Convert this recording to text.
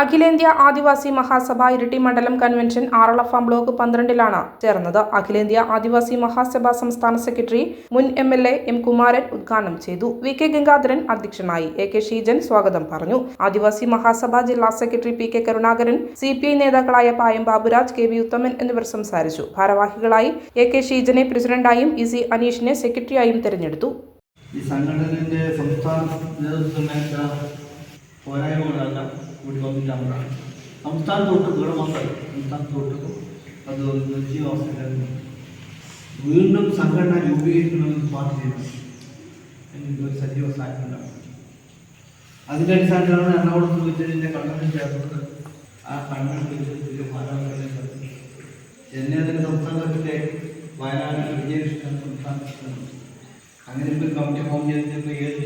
അഖിലേന്ത്യാ ആദിവാസി മഹാസഭ ഇരട്ടി മണ്ഡലം കൺവെൻഷൻ ആറളഫാം ബ്ലോക്ക് പന്ത്രണ്ടിലാണ് ചേർന്നത്. അഖിലേന്ത്യാ ആദിവാസി മഹാസഭ സംസ്ഥാന സെക്രട്ടറി മുൻ M L A M Kumaran ഉദ്ഘാടനം ചെയ്തു. വി കെ ഗംഗാധരൻ അധ്യക്ഷനായി. എ കെ ഷീജൻ സ്വാഗതം പറഞ്ഞു. ആദിവാസി മഹാസഭ ജില്ലാ secretary P K Karunakaran C P I നേതാക്കളായ പായം ബാബുരാജ് കെ വി ഉത്തമൻ എന്നിവർ സംസാരിച്ചു. ഭാരവാഹികളായി എ കെ ഷീജനെ പ്രസിഡന്റായും ഇ സി അനീഷിനെ സെക്രട്ടറിയായും തെരഞ്ഞെടുത്തു. ഈ സംഘടനയുടെ സംസ്ഥാന നേതൃത്വത്തിനേറ്റ പോരായ്മകളെല്ലാം കൂടി വന്നിട്ടാണ് സംസ്ഥാനത്തോട്ട് ഇവിടെ മാത്രമല്ല. സംസ്ഥാനത്തോട്ട് അത് നിർജീവാവസ്ഥയിലായിരുന്നു വീണ്ടും സംഘടന രൂപീകരിക്കണമെന്ന് പാർട്ടി ചെയ്യുന്നത് എനിക്കൊരു സജീവ സാധ്യതയുണ്ടാവും അതിന്റെ അടിസ്ഥാനത്തിലാണ് എറണാകുളത്ത് വെച്ചതിന്റെ കണ്ണൻ ചേർന്നത് ആ കണ്ണൻ വെച്ച് ഭാരവാഹികളെ ചേർത്ത് എന്നെ അതിന്റെ സംസ്ഥാനത്തിന്റെ വയനാട് വിജയകൃഷ്ണൻ സംസ്ഥാന അങ്ങനെ ഇപ്പോൾ കമ്മിറ്റി ഫോം ഏഴ്